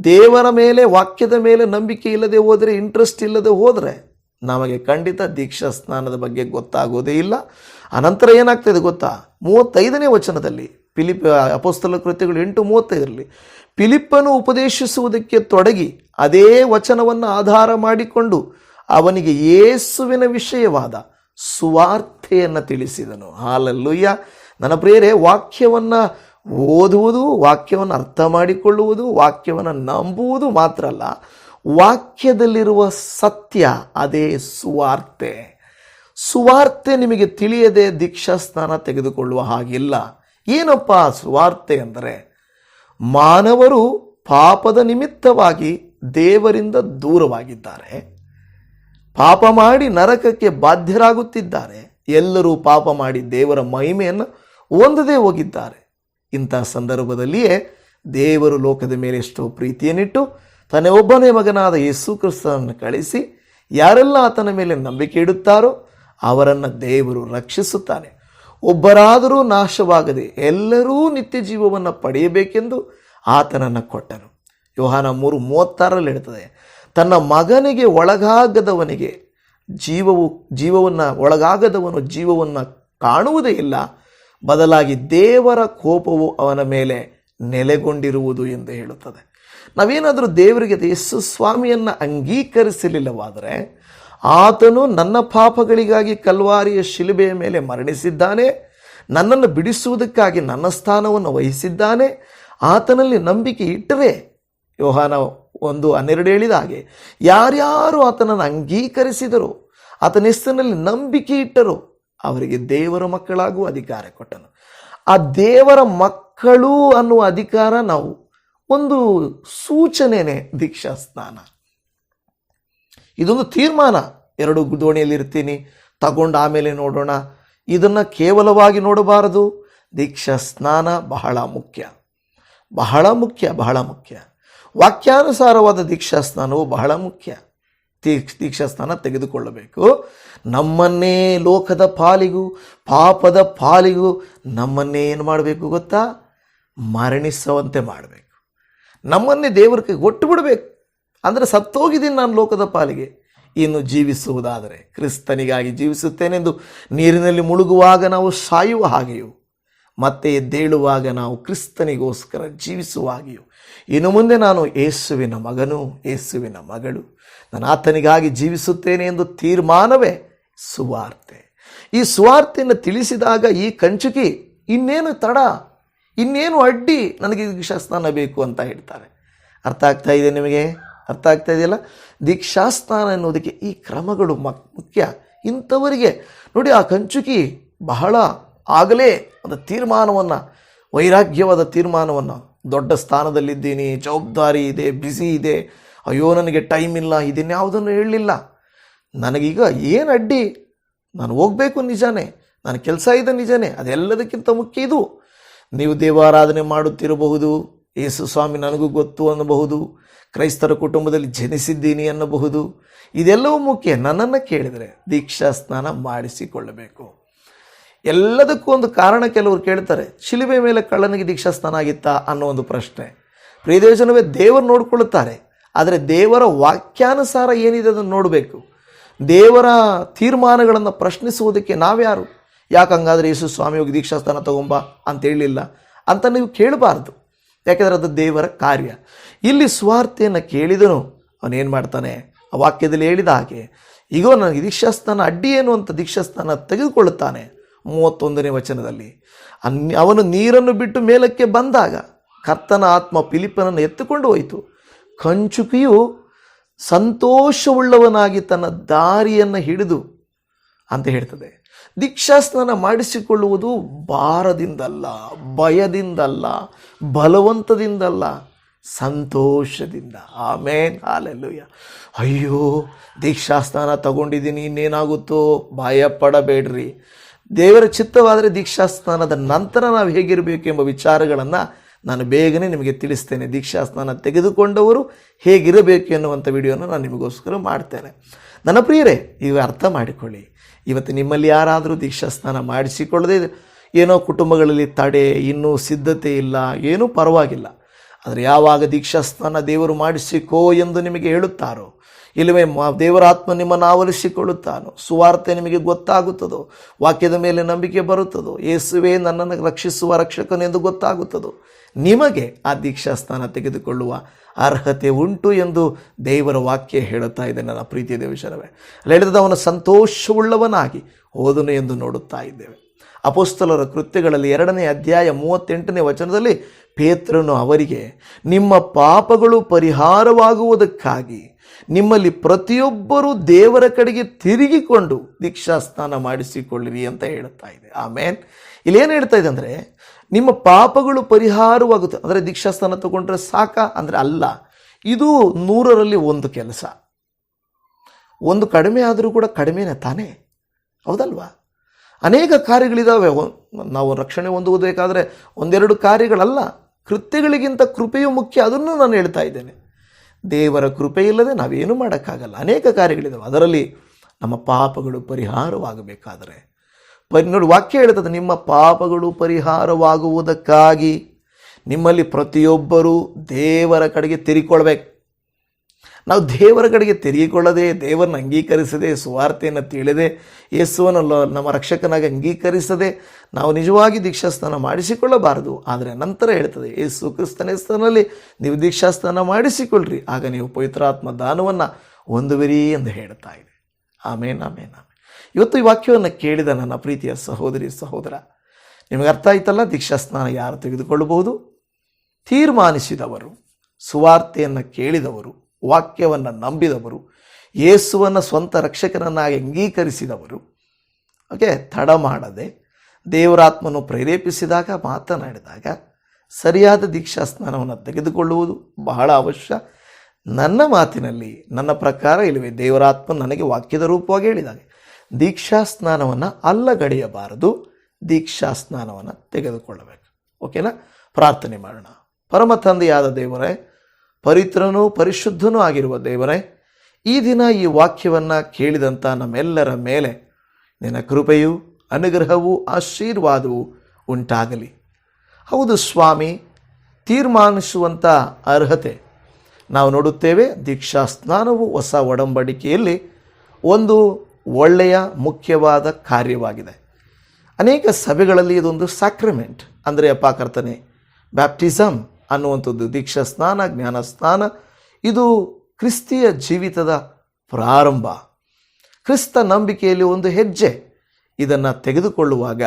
ದೇವರ ಮೇಲೆ, ವಾಕ್ಯದ ಮೇಲೆ ನಂಬಿಕೆ ಇಲ್ಲದೆ ಹೋದರೆ ಇಂಟ್ರೆಸ್ಟ್ ಇಲ್ಲದೆ ಹೋದರೆ ನಮಗೆ ಖಂಡಿತ ದೀಕ್ಷಾ ಸ್ನಾನದ ಬಗ್ಗೆ ಗೊತ್ತಾಗೋದೇ ಇಲ್ಲ. ಅನಂತರ ಏನಾಗ್ತದೆ ಗೊತ್ತಾ? ಮೂವತ್ತೈದನೇ ವಚನದಲ್ಲಿ, ಫಿಲಿಪ್ ಅಪೋಸ್ತಲ ಕೃತ್ಯಗಳು ಎಂಟು ಮೂವತ್ತೈದರಲ್ಲಿ, ಫಿಲಿಪ್ಪನು ಉಪದೇಶಿಸುವುದಕ್ಕೆ ತೊಡಗಿ ಅದೇ ವಚನವನ್ನು ಆಧಾರ ಮಾಡಿಕೊಂಡು ಅವನಿಗೆ ಯೇಸುವಿನ ವಿಷಯವಾದ ಸುವಾರ್ತೆಯನ್ನು ತಿಳಿಸಿದನು. ಹಾಲಲ್ಲುಯ್ಯ. ನನ್ನ ಪ್ರಿಯರೇ, ವಾಕ್ಯವನ್ನು ಓದುವುದು, ವಾಕ್ಯವನ್ನು ಅರ್ಥ ಮಾಡಿಕೊಳ್ಳುವುದು, ವಾಕ್ಯವನ್ನು ನಂಬುವುದು ಮಾತ್ರ ಅಲ್ಲ ವಾಕ್ಯದಲ್ಲಿರುವ ಸತ್ಯ, ಅದೇ ಸುವಾರ್ತೆ. ಸುವಾರ್ತೆ ನಿಮಗೆ ತಿಳಿಯದೆ ದೀಕ್ಷಾ ಸ್ನಾನ ತೆಗೆದುಕೊಳ್ಳುವ ಹಾಗಿಲ್ಲ. ಏನಪ್ಪ ಸುವಾರ್ತೆ ಅಂದರೆ, ಮಾನವರು ಪಾಪದ ನಿಮಿತ್ತವಾಗಿ ದೇವರಿಂದ ದೂರವಾಗಿದ್ದಾರೆ. ಪಾಪ ಮಾಡಿ ನರಕಕ್ಕೆ ಬಾಧ್ಯರಾಗುತ್ತಿದ್ದಾರೆ. ಎಲ್ಲರೂ ಪಾಪ ಮಾಡಿ ದೇವರ ಮಹಿಮೆಯನ್ನು ಹೊಂದದೇ ಹೋಗಿದ್ದಾರೆ. ಇಂಥ ಸಂದರ್ಭದಲ್ಲಿಯೇ ದೇವರು ಲೋಕದ ಮೇಲೆ ಎಷ್ಟೋ ಪ್ರೀತಿಯನ್ನಿಟ್ಟು ತನ್ನ ಒಬ್ಬನೇ ಮಗನಾದ ಯೇಸು ಕ್ರಿಸ್ತನನ್ನು ಕಳಿಸಿ ಯಾರೆಲ್ಲ ಆತನ ಮೇಲೆ ನಂಬಿಕೆ ಇಡುತ್ತಾರೋ ಅವರನ್ನು ದೇವರು ರಕ್ಷಿಸುತ್ತಾನೆ. ಒಬ್ಬರಾದರೂ ನಾಶವಾಗದೆ ಎಲ್ಲರೂ ನಿತ್ಯ ಜೀವವನ್ನು ಪಡೆಯಬೇಕೆಂದು ಆತನನ್ನು ಕೊಟ್ಟನು. ಯೋಹಾನ ಮೂರು ಮೂವತ್ತಾರರಲ್ಲಿ ಹೇಳ್ತದೆ, ತನ್ನ ಮಗನಿಗೆ ಒಳಗಾಗದವನಿಗೆ ಜೀವವು, ಜೀವವನ್ನು, ಒಳಗಾಗದವನು ಜೀವವನ್ನು ಕಾಣುವುದೇ ಇಲ್ಲ. ಬದಲಾಗಿ ದೇವರ ಕೋಪವು ಅವನ ಮೇಲೆ ನೆಲೆಗೊಂಡಿರುವುದು ಎಂದು ಹೇಳುತ್ತದೆ. ನಾವೇನಾದರೂ ದೇವರಿಗೆ ಯೇಸು ಸ್ವಾಮಿಯನ್ನು ಅಂಗೀಕರಿಸಲಿಲ್ಲವಾದರೆ ಆತನು ನನ್ನ ಪಾಪಗಳಿಗಾಗಿ ಕಲ್ವಾರಿಯ ಶಿಲುಬೆಯ ಮೇಲೆ ಮರಣಿಸಿದ್ದಾನೆ, ನನ್ನನ್ನು ಬಿಡಿಸುವುದಕ್ಕಾಗಿ ನನ್ನ ಸ್ಥಾನವನ್ನು ವಹಿಸಿದ್ದಾನೆ, ಆತನಲ್ಲಿ ನಂಬಿಕೆ ಇಟ್ಟರೆ, ಯೋಹಾನ ಒಂದು ಹನ್ನೆರಡು ಹೇಳಿದ ಹಾಗೆ, ಯಾರ್ಯಾರು ಆತನನ್ನು ಅಂಗೀಕರಿಸಿದರು, ಆತನ ಹೆಸರಿನಲ್ಲಿ ನಂಬಿಕೆ ಇಟ್ಟರು, ಅವರಿಗೆ ದೇವರ ಮಕ್ಕಳಾಗುವ ಅಧಿಕಾರ ಕೊಟ್ಟನು. ಆ ದೇವರ ಮಕ್ಕಳು ಅನ್ನುವ ಅಧಿಕಾರ ನಾವು ಒಂದು ಸೂಚನೆನೇ ದೀಕ್ಷಾ ಸ್ನಾನ ಇದೊಂದು ತೀರ್ಮಾನ. ಎರಡು ದೋಣಿಯಲ್ಲಿ ಇರ್ತೀನಿ ತಗೊಂಡು ಆಮೇಲೆ ನೋಡೋಣ. ಇದನ್ನು ಕೇವಲವಾಗಿ ನೋಡಬಾರದು. ದೀಕ್ಷಾ ಸ್ನಾನ ಬಹಳ ಮುಖ್ಯ. ಬಹಳ ಮುಖ್ಯ ಬಹಳ ಮುಖ್ಯ. ವಾಕ್ಯಾನುಸಾರವಾದ ದೀಕ್ಷಾ ಸ್ನಾನವು ಬಹಳ ಮುಖ್ಯ. ದೀಕ್ಷ ದೀಕ್ಷಾ ಸ್ನಾನ ತೆಗೆದುಕೊಳ್ಳಬೇಕು. ನಮ್ಮನ್ನೇ ಲೋಕದ ಪಾಲಿಗೂ, ಪಾಪದ ಪಾಲಿಗೂ ನಮ್ಮನ್ನೇ ಏನು ಮಾಡಬೇಕು ಗೊತ್ತಾ? ಮರಣಿಸುವಂತೆ ಮಾಡಬೇಕು. ನಮ್ಮನ್ನೇ ದೇವರ ಕೈಗೆ ಒಟ್ಟು ಬಿಡಬೇಕು. ಅಂದರೆ ಸತ್ತೋಗಿದ್ದೀನಿ ನಾನು ಲೋಕದ ಪಾಲಿಗೆ. ಇನ್ನು ಜೀವಿಸುವುದಾದರೆ ಕ್ರಿಸ್ತನಿಗಾಗಿ ಜೀವಿಸುತ್ತೇನೆಂದು ನೀರಿನಲ್ಲಿ ಮುಳುಗುವಾಗ ನಾವು ಸಾಯುವ ಹಾಗೆಯೂ, ಮತ್ತೆ ಎದ್ದೇಳುವಾಗ ನಾವು ಕ್ರಿಸ್ತನಿಗೋಸ್ಕರ ಜೀವಿಸುವ ಹಾಗೆಯೂ ಇನ್ನು ಮುಂದೆ ನಾನು ಯೇಸುವಿನ ಮಗನು, ಯೇಸುವಿನ ಮಗಳು. ನಾನು ಆತನಿಗಾಗಿ ಜೀವಿಸುತ್ತೇನೆ ಎಂದು ತೀರ್ಮಾನವೇ ಸುವಾರ್ತೆ. ಈ ಸುವಾರ್ತೆಯನ್ನು ತಿಳಿಸಿದಾಗ ಈ ಕಂಚುಕಿ ಇನ್ನೇನು ತಡ? ಇನ್ನೇನು ಅಡ್ಡಿ ನನಗೆ ದೀಕ್ಷಾಸ್ನಾನ ಬೇಕು ಅಂತ ಹೇಳ್ತಾರೆ. ಅರ್ಥ ಆಗ್ತಾ ಇದೆ ನಿಮಗೆ? ಅರ್ಥ ಆಗ್ತಾ ಇದೆಯಲ್ಲ? ದೀಕ್ಷಾಸ್ನಾನ ಎನ್ನುವುದಕ್ಕೆ ಈ ಕ್ರಮಗಳು ಮುಖ್ಯ. ಇಂಥವರಿಗೆ ನೋಡಿ, ಆ ಕಂಚುಕಿ ಬಹಳ ಆಗಲೇ ಒಂದು ತೀರ್ಮಾನವನ್ನು, ವೈರಾಗ್ಯವಾದ ತೀರ್ಮಾನವನ್ನು, ದೊಡ್ಡ ಸ್ಥಾನದಲ್ಲಿದ್ದೀನಿ, ಜವಾಬ್ದಾರಿ ಇದೆ, ಬ್ಯುಸಿ ಇದೆ, ಅಯ್ಯೋ ನನಗೆ ಟೈಮ್ ಇಲ್ಲ, ಇದನ್ಯಾವುದನ್ನು ಹೇಳಲಿಲ್ಲ. ನನಗೀಗ ಏನು ಅಡ್ಡಿ? ನಾನು ಹೋಗಬೇಕು ನಿಜಾನೇ. ನನ್ನ ಕೆಲಸ ಇದೆ ನಿಜಾನೇ. ಅದೆಲ್ಲದಕ್ಕಿಂತ ಮುಖ್ಯ ಇದು. ನೀವು ದೇವಾರಾಧನೆ ಮಾಡುತ್ತಿರಬಹುದು, ಯೇಸು ಸ್ವಾಮಿ ನನಗೂ ಗೊತ್ತು ಅನ್ನಬಹುದು, ಕ್ರೈಸ್ತರ ಕುಟುಂಬದಲ್ಲಿ ಜನಿಸಿದ್ದೀನಿ ಅನ್ನಬಹುದು. ಇದೆಲ್ಲವೂ ಮುಖ್ಯ. ನನ್ನನ್ನು ಕೇಳಿದರೆ ದೀಕ್ಷಾ ಸ್ನಾನ ಮಾಡಿಸಿಕೊಳ್ಳಬೇಕು. ಎಲ್ಲದಕ್ಕೂ ಒಂದು ಕಾರಣ ಕೆಲವರು ಕೇಳ್ತಾರೆ, ಶಿಲುಬೆ ಮೇಲೆ ಕಳ್ಳನಿಗೆ ದೀಕ್ಷಾ ಸ್ನಾನ ಆಗಿತ್ತಾ ಅನ್ನೋ ಒಂದು ಪ್ರಶ್ನೆ. ಪ್ರಿಯದೇವಜನವೇ ದೇವರು ನೋಡಿಕೊಳ್ಳುತ್ತಾರೆ, ಆದರೆ ದೇವರ ವಾಕ್ಯಾನುಸಾರ ಏನಿದೆ ಅದನ್ನು ನೋಡಬೇಕು. ದೇವರ ತೀರ್ಮಾನಗಳನ್ನು ಪ್ರಶ್ನಿಸುವುದಕ್ಕೆ ನಾವ್ಯಾರು? ಯಾಕಂಗಾದ್ರೆ ಯೇಸು ಸ್ವಾಮಿ ಹೋಗಿ ದೀಕ್ಷಾಸ್ಥಾನ ತಗೊಂಬ ಅಂತ ಹೇಳಿಲ್ಲ ಅಂತ ನೀವು ಕೇಳಬಾರ್ದು. ಯಾಕೆಂದರೆ ಅದು ದೇವರ ಕಾರ್ಯ. ಇಲ್ಲಿ ಸ್ವಾರ್ಥೆಯನ್ನು ಕೇಳಿದನು. ಅವನೇನು ಮಾಡ್ತಾನೆ? ಆ ವಾಕ್ಯದಲ್ಲಿ ಹೇಳಿದ ಹಾಗೆ ಈಗ ನನಗೆ ದೀಕ್ಷಾಸ್ಥಾನ ಅಡ್ಡಿ ಏನು ಅಂತ ದೀಕ್ಷಾಸ್ಥಾನ ತೆಗೆದುಕೊಳ್ಳುತ್ತಾನೆ. ಮೂವತ್ತೊಂದನೇ ವಚನದಲ್ಲಿ. ಅನ್- ಅವನು ನೀರನ್ನು ಬಿಟ್ಟು ಮೇಲಕ್ಕೆ ಬಂದಾಗ ಕರ್ತನ ಆತ್ಮ ಫಿಲಿಪನನ್ನು ಎತ್ತುಕೊಂಡು ಹೋಯಿತು. ಕಂಚುಕಿಯು ಸಂತೋಷವುಳ್ಳವನಾಗಿ ತನ್ನ ದಾರಿಯನ್ನು ಹಿಡಿದು ಅಂತ ಹೇಳ್ತದೆ. ದೀಕ್ಷಾಸ್ನಾನ ಮಾಡಿಸಿಕೊಳ್ಳುವುದು ಭಾರದಿಂದಲ್ಲ, ಭಯದಿಂದಲ್ಲ, ಬಲವಂತದಿಂದಲ್ಲ, ಸಂತೋಷದಿಂದ. ಆಮೇನ್. ಹಾಲೆಲ್ಲೂಯ್ಯ ಅಯ್ಯೋ, ದೀಕ್ಷಾಸ್ನಾನ ತಗೊಂಡಿದ್ದೀನಿ, ಇನ್ನೇನಾಗುತ್ತೋ? ಭಯ ಪಡಬೇಡ್ರಿ ದೇವರ ಚಿತ್ತವಾದರೆ ದೀಕ್ಷಾಸ್ನಾನದ ನಂತರ ನಾವು ಹೇಗಿರಬೇಕು ಎಂಬ ವಿಚಾರಗಳನ್ನು ನಾನು ಬೇಗನೆ ನಿಮಗೆ ತಿಳಿಸ್ತೇನೆ. ದೀಕ್ಷಾಸ್ನಾನ ತೆಗೆದುಕೊಂಡವರು ಹೇಗಿರಬೇಕು ಎನ್ನುವಂಥ ವಿಡಿಯೋನ ನಾನು ನಿಮಗೋಸ್ಕರ ಮಾಡ್ತೇನೆ. ನನ್ನ ಪ್ರಿಯರೇ, ಈಗ ಅರ್ಥ ಮಾಡಿಕೊಳ್ಳಿ. ಇವತ್ತು ನಿಮ್ಮಲ್ಲಿ ಯಾರಾದರೂ ದೀಕ್ಷಾಸ್ನಾನ ಮಾಡಿಸಿಕೊಳ್ಳದೆ ಏನೋ ಕುಟುಂಬಗಳಲ್ಲಿ ತಡೆ, ಇನ್ನೂ ಸಿದ್ಧತೆ ಇಲ್ಲ, ಏನೂ ಪರವಾಗಿಲ್ಲ. ಆದರೆ ಯಾವಾಗ ದೀಕ್ಷಾಸ್ನಾನ ದೇವರು ಮಾಡಿಸಿಕೋ ಎಂದು ನಿಮಗೆ ಹೇಳುತ್ತಾರೋ, ಇಲ್ಲವೇ ದೇವರ ಆತ್ಮ ನಿಮ್ಮನ್ನು ಆವರಿಸಿಕೊಳ್ಳುತ್ತಾನೋ, ಸುವಾರ್ತೆ ನಿಮಗೆ ಗೊತ್ತಾಗುತ್ತದೋ, ವಾಕ್ಯದ ಮೇಲೆ ನಂಬಿಕೆ ಬರುತ್ತದೋ, ಯೇಸುವೇ ನನ್ನನ್ನು ರಕ್ಷಿಸುವ ರಕ್ಷಕನೆಂದು ಗೊತ್ತಾಗುತ್ತದೋ ನಿಮಗೆ ಆ ದೀಕ್ಷಾ ಸ್ಥಾನ ತೆಗೆದುಕೊಳ್ಳುವ ಅರ್ಹತೆ ಉಂಟು ಎಂದು ದೇವರ ವಾಕ್ಯ ಹೇಳುತ್ತಾ ಇದೆ ನನ್ನ ಪ್ರೀತಿಯ ಅಲ್ಲಿ ಹೇಳಿದ ಅವನ ಸಂತೋಷವುಳ್ಳವನಾಗಿ ಓದನು ಎಂದು ನೋಡುತ್ತಾ ಇದ್ದೇವೆ. ಅಪೋಸ್ತಲರ ಕೃತ್ಯಗಳಲ್ಲಿ ಎರಡನೇ ಅಧ್ಯಾಯ ಮೂವತ್ತೆಂಟನೇ ವಚನದಲ್ಲಿ ಪೇತ್ರನು ಅವರಿಗೆ, ನಿಮ್ಮ ಪಾಪಗಳು ಪರಿಹಾರವಾಗುವುದಕ್ಕಾಗಿ ನಿಮ್ಮಲ್ಲಿ ಪ್ರತಿಯೊಬ್ಬರೂ ದೇವರ ಕಡೆಗೆ ತಿರುಗಿಕೊಂಡು ದೀಕ್ಷಾಸ್ನಾನ ಮಾಡಿಸಿಕೊಳ್ಳಿರಿ ಅಂತ ಹೇಳುತ್ತಾ ಇದೆ. ಆಮೇನ್. ಇಲ್ಲೇನು ಹೇಳ್ತಾ ಇದೆ ಅಂದರೆ ನಿಮ್ಮ ಪಾಪಗಳು ಪರಿಹಾರವಾಗುತ್ತೆ. ಅಂದರೆ ದೀಕ್ಷಾಸ್ಥಾನ ತಗೊಂಡ್ರೆ ಸಾಕ? ಅಂದರೆ ಅಲ್ಲ. ಇದು ನೂರರಲ್ಲಿ ಒಂದು ಕೆಲಸ. ಒಂದು ಕಡಿಮೆ ಆದರೂ ಕೂಡ ಕಡಿಮೆನೇ ತಾನೇ. ಹೌದಲ್ವಾ? ಅನೇಕ ಕಾರ್ಯಗಳಿದ್ದಾವೆ ನಾವು ರಕ್ಷಣೆ ಹೊಂದುವುದಬೇಕಾದ್ರೆ ಒಂದೆರಡು ಕಾರ್ಯಗಳಲ್ಲ. ಕೃತ್ಯಗಳಿಗಿಂತ ಕೃಪೆಯು ಮುಖ್ಯ. ಅದನ್ನು ನಾನು ಹೇಳ್ತಾ ಇದ್ದೇನೆ. ದೇವರ ಕೃಪೆ ಇಲ್ಲದೆ ನಾವೇನು ಮಾಡೋಕ್ಕಾಗಲ್ಲ. ಅನೇಕ ಕಾರ್ಯಗಳಿದ್ದಾವೆ ಅದರಲ್ಲಿ ನಮ್ಮ ಪಾಪಗಳು ಪರಿಹಾರವಾಗಬೇಕಾದರೆ ಪರಿ ನೋಡಿ ವಾಕ್ಯ ಹೇಳ್ತದೆ ನಿಮ್ಮ ಪಾಪಗಳು ಪರಿಹಾರವಾಗುವುದಕ್ಕಾಗಿ ನಿಮ್ಮಲ್ಲಿ ಪ್ರತಿಯೊಬ್ಬರೂ ದೇವರ ಕಡೆಗೆ ತಿರುಗಿಕೊಳ್ಬೇಕು ನಾವು ದೇವರ ಕಡೆಗೆ ತಿರುಗಿಕೊಳ್ಳದೆ, ದೇವರನ್ನ ಅಂಗೀಕರಿಸದೆ, ಸುವಾರ್ತೆಯನ್ನು ತಿಳಿದೆ, ಯೇಸುವನ್ನು ನಮ್ಮ ರಕ್ಷಕನಾಗಿ ಅಂಗೀಕರಿಸದೆ ನಾವು ನಿಜವಾಗಿ ದೀಕ್ಷಾಸ್ನಾನ ಮಾಡಿಸಿಕೊಳ್ಳಬಾರದು. ಆದರೆ ನಂತರ ಹೇಳ್ತದೆ, ಯೇಸು ಕ್ರಿಸ್ತನ ಹೆಸರಿನಲ್ಲಿ ನೀವು ದೀಕ್ಷಾಸ್ನಾನ ಮಾಡಿಸಿಕೊಳ್ಳ್ರಿ. ಆಗ ನೀವು ಪವಿತ್ರಾತ್ಮ ದಾನವನ್ನು ಹೊಂದುವಿರಿ ಎಂದು ಹೇಳ್ತಾ ಇದೆ. ಆಮೇನ್ ಆಮೇನ್. ಇವತ್ತು ಈ ವಾಕ್ಯವನ್ನು ಕೇಳಿದ ನನ್ನ ಪ್ರೀತಿಯ ಸಹೋದರಿ ಸಹೋದರ, ನಿಮಗೆ ಅರ್ಥ ಆಯ್ತಲ್ಲ? ದೀಕ್ಷಾಸ್ನಾನ ಯಾರು ತೆಗೆದುಕೊಳ್ಳಬಹುದು? ತೀರ್ಮಾನಿಸಿದವರು, ಸುವಾರ್ತೆಯನ್ನು ಕೇಳಿದವರು, ವಾಕ್ಯವನ್ನು ನಂಬಿದವರು, ಯೇಸುವನ್ನು ಸ್ವಂತ ರಕ್ಷಕರನ್ನಾಗಿ ಅಂಗೀಕರಿಸಿದವರು. ಓಕೆ ತಡ ಮಾಡದೆ ದೇವರಾತ್ಮನು ಪ್ರೇರೇಪಿಸಿದಾಗ, ಮಾತನಾಡಿದಾಗ ಸರಿಯಾದ ದೀಕ್ಷಾ ಸ್ನಾನವನ್ನು ತೆಗೆದುಕೊಳ್ಳುವುದು ಬಹಳ ಅವಶ್ಯ. ನನ್ನ ಮಾತಿನಲ್ಲಿ, ನನ್ನ ಪ್ರಕಾರ ಇಲ್ಲವೇ? ದೇವರಾತ್ಮ ನನಗೆ ವಾಕ್ಯದ ರೂಪವಾಗಿ ಹೇಳಿದಾಗ. ದೀಕ್ಷಾ ಸ್ನಾನವನ್ನು ಅಲ್ಲಗಡೆಯಬಾರದು. ದೀಕ್ಷಾ ಸ್ನಾನವನ್ನು ತೆಗೆದುಕೊಳ್ಳಬೇಕು. ಓಕೆನಾ? ಪ್ರಾರ್ಥನೆ ಮಾಡೋಣ. ಪರಮ ತಂದೆಯಾದ ದೇವರೇ ಪವಿತ್ರನೂ ಪರಿಶುದ್ಧನೂ ಆಗಿರುವ ದೇವರೇ, ಈ ದಿನ ಈ ವಾಕ್ಯವನ್ನು ಕೇಳಿದಂಥ ನಮ್ಮೆಲ್ಲರ ಮೇಲೆ ನಿನ್ನ ಕೃಪೆಯು ಅನುಗ್ರಹವೂ ಆಶೀರ್ವಾದವೂ ಉಂಟಾಗಲಿ. ಹೌದು ಸ್ವಾಮಿ ತೀರ್ಮಾನಿಸುವಂಥ ಅರ್ಹತೆ ನಾವು ನೋಡುತ್ತೇವೆ. ದೀಕ್ಷಾ ಸ್ನಾನವು ಹೊಸ ಒಡಂಬಡಿಕೆಯಲ್ಲಿ ಒಂದು ಒಳ್ಳೆಯ ಮುಖ್ಯವಾದ ಕಾರ್ಯವಾಗಿದೆ. ಅನೇಕ ಸಭೆಗಳಲ್ಲಿ ಇದೊಂದು ಸ್ಯಾಕ್ರಮೆಂಟ್ ಅಂದರೆ ಅಪಾಕರ್ತನೆ ಬ್ಯಾಪ್ಟಿಸಮ್ ಅನ್ನುವಂಥದ್ದು ದೀಕ್ಷಾ ಸ್ನಾನ, ಜ್ಞಾನ ಸ್ನಾನ, ಇದು ಕ್ರಿಸ್ತಿಯ ಜೀವಿತದ ಪ್ರಾರಂಭ. ಕ್ರಿಸ್ತ ನಂಬಿಕೆಯಲ್ಲಿ ಒಂದು ಹೆಜ್ಜೆ ಇದನ್ನು ತೆಗೆದುಕೊಳ್ಳುವಾಗ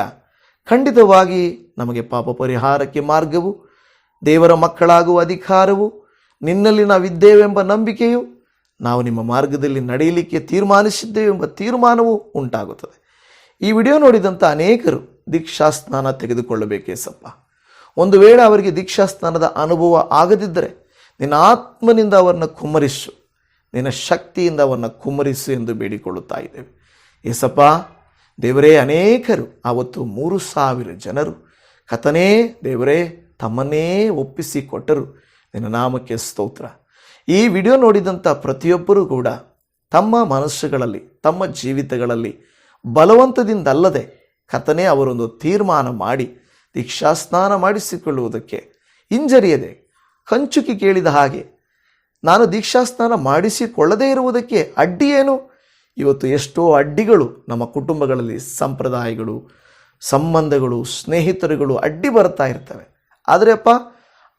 ಖಂಡಿತವಾಗಿ ನಮಗೆ ಪಾಪ ಪರಿಹಾರಕ್ಕೆ ಮಾರ್ಗವು, ದೇವರ ಮಕ್ಕಳಾಗುವ ಅಧಿಕಾರವು, ನಿನ್ನಲ್ಲಿ ನಾವಿದ್ದೇವೆಂಬ ನಂಬಿಕೆಯು ನಾವು ನಿಮ್ಮ ಮಾರ್ಗದಲ್ಲಿ ನಡೆಯಲಿಕ್ಕೆ ತೀರ್ಮಾನಿಸಿದ್ದೇವೆ ಎಂಬ ತೀರ್ಮಾನವು ಉಂಟಾಗುತ್ತದೆ. ಈ ವಿಡಿಯೋ ನೋಡಿದಂಥ ಅನೇಕರು ದೀಕ್ಷಾಸ್ನಾನ ತೆಗೆದುಕೊಳ್ಳಬೇಕೇಸಪ್ಪ. ಒಂದು ವೇಳೆ ಅವರಿಗೆ ದೀಕ್ಷಾಸ್ನಾನದ ಅನುಭವ ಆಗದಿದ್ದರೆ ನಿನ್ನ ಆತ್ಮನಿಂದ ಅವರನ್ನು ಕುಮ್ಮರಿಸು. ನಿನ್ನ ಶಕ್ತಿಯಿಂದ ಅವರನ್ನು ಕುಮ್ಮರಿಸು ಎಂದು ಬೇಡಿಕೊಳ್ಳುತ್ತಾ ಇದ್ದೇವೆ. ಏಸಪ್ಪ, ದೇವರೇ, ಅನೇಕರು, ಆವತ್ತು ಮೂರು ಸಾವಿರ ಜನರು ಕಥನೇ ದೇವರೇ, ತಮ್ಮನ್ನೇ ಒಪ್ಪಿಸಿಕೊಟ್ಟರು ನಿನ್ನ ನಾಮಕ್ಕೆ ಸ್ತೋತ್ರ. ಈ ವಿಡಿಯೋ ನೋಡಿದಂಥ ಪ್ರತಿಯೊಬ್ಬರೂ ಕೂಡ ತಮ್ಮ ಮನಸ್ಸುಗಳಲ್ಲಿ, ತಮ್ಮ ಜೀವಿತಗಳಲ್ಲಿ ಬಲವಂತದಿಂದಲ್ಲದೆ ಕಥನೇ ಅವರೊಂದು ತೀರ್ಮಾನ ಮಾಡಿ, ದೀಕ್ಷಾಸ್ನಾನ ಮಾಡಿಸಿಕೊಳ್ಳುವುದಕ್ಕೆ ಹಿಂಜರಿಯದೆ, ಕಂಚುಕಿ ಕೇಳಿದ ಹಾಗೆ, ನಾನು ದೀಕ್ಷಾಸ್ನಾನ ಮಾಡಿಸಿಕೊಳ್ಳದೇ ಇರುವುದಕ್ಕೆ ಅಡ್ಡಿ ಏನು? ಇವತ್ತು ಎಷ್ಟೋ ಅಡ್ಡಿಗಳು ನಮ್ಮ ಕುಟುಂಬಗಳಲ್ಲಿ ಸಂಪ್ರದಾಯಗಳು, ಸಂಬಂಧಗಳು, ಸ್ನೇಹಿತರುಗಳು ಅಡ್ಡಿ ಬರ್ತಾ ಇರ್ತವೆ. ಆದರೆ ಅಪ್ಪ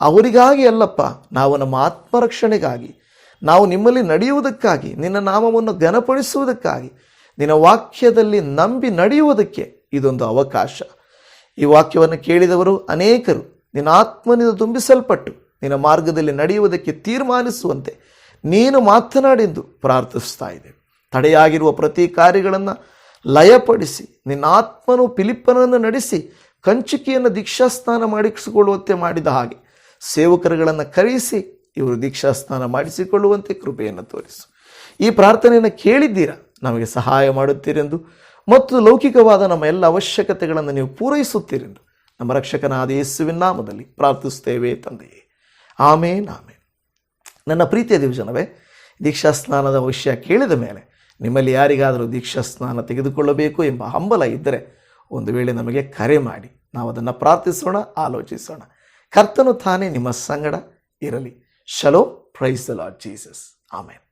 ಅವರಿಗಾಗಿ ಅಲ್ಲಪ್ಪ, ನಾವು ನಮ್ಮ ಆತ್ಮರಕ್ಷಣೆಗಾಗಿ, ನಾವು ನಿಮ್ಮಲ್ಲಿ ನಡೆಯುವುದಕ್ಕಾಗಿ, ನಿನ್ನ ನಾಮವನ್ನು ಘನಪಡಿಸುವುದಕ್ಕಾಗಿ, ನಿನ್ನ ವಾಕ್ಯದಲ್ಲಿ ನಂಬಿ ನಡೆಯುವುದಕ್ಕೆ ಇದೊಂದು ಅವಕಾಶ. ಈ ವಾಕ್ಯವನ್ನು ಕೇಳಿದವರು ಅನೇಕರು. ನಿನ್ನ ಆತ್ಮನಿಂದ ತುಂಬಿಸಲ್ಪಟ್ಟು, ನಿನ್ನ ಮಾರ್ಗದಲ್ಲಿ ನಡೆಯುವುದಕ್ಕೆ ತೀರ್ಮಾನಿಸುವಂತೆ ನೀನು ಮಾತನಾಡೆಂದು ಪ್ರಾರ್ಥಿಸ್ತಾ ಇದೆ ತಡೆಯಾಗಿರುವ ಪ್ರತಿ ಕಾರ್ಯಗಳನ್ನು ಲಯಪಡಿಸಿ, ನಿನ್ನ ಆತ್ಮನು ಪಿಲಿಪ್ಪನನ್ನು ನಡೆಸಿ, ಕಂಚಿಕೆಯನ್ನು ದೀಕ್ಷಾಸ್ನಾನ ಮಾಡಿಸಿಕೊಳ್ಳುವಂತೆ ಮಾಡಿದ ಹಾಗೆ ಸೇವಕರುಗಳನ್ನು ಕರೆಯಿಸಿ ಇವರು ದೀಕ್ಷಾಸ್ನಾನ ಮಾಡಿಸಿಕೊಳ್ಳುವಂತೆ ಕೃಪೆಯನ್ನು ತೋರಿಸು. ಈ ಪ್ರಾರ್ಥನೆಯನ್ನು ಕೇಳಿದ್ದೀರಾ? ನಮಗೆ ಸಹಾಯ ಮಾಡುತ್ತೀರೆಂದು. ಮತ್ತು ಲೌಕಿಕವಾದ ನಮ್ಮ ಎಲ್ಲ ಅವಶ್ಯಕತೆಗಳನ್ನು ನೀವು ಪೂರೈಸುತ್ತೀರೆಂದು. ನಮ್ಮ ರಕ್ಷಕನಾದ ಯೇಸುವಿನ ನಾಮದಲ್ಲಿ ಪ್ರಾರ್ಥಿಸುತ್ತೇವೆ ತಂದೆಯೇ. ಆಮೇನ್ ಆಮೇನ್. ನನ್ನ ಪ್ರೀತಿಯ ದಿವಜನವೇ ದೀಕ್ಷಾಸ್ನಾನದ ವಿಷಯ ಕೇಳಿದ ಮೇಲೆ ನಿಮ್ಮಲ್ಲಿ ಯಾರಿಗಾದರೂ ದೀಕ್ಷಾಸ್ನಾನ ತೆಗೆದುಕೊಳ್ಳಬೇಕು ಎಂಬ ಹಂಬಲ ಇದ್ದರೆ ಒಂದು ವೇಳೆ ನಮಗೆ ಕರೆ ಮಾಡಿ ನಾವು ಅದನ್ನು ಪ್ರಾರ್ಥಿಸೋಣ, ಆಲೋಚಿಸೋಣ. ಕರ್ತನು ತಾನೇ ನಿಮ್ಮ ಸಂಗಡ ಇರಲಿ. Shalom praise the Lord Jesus amen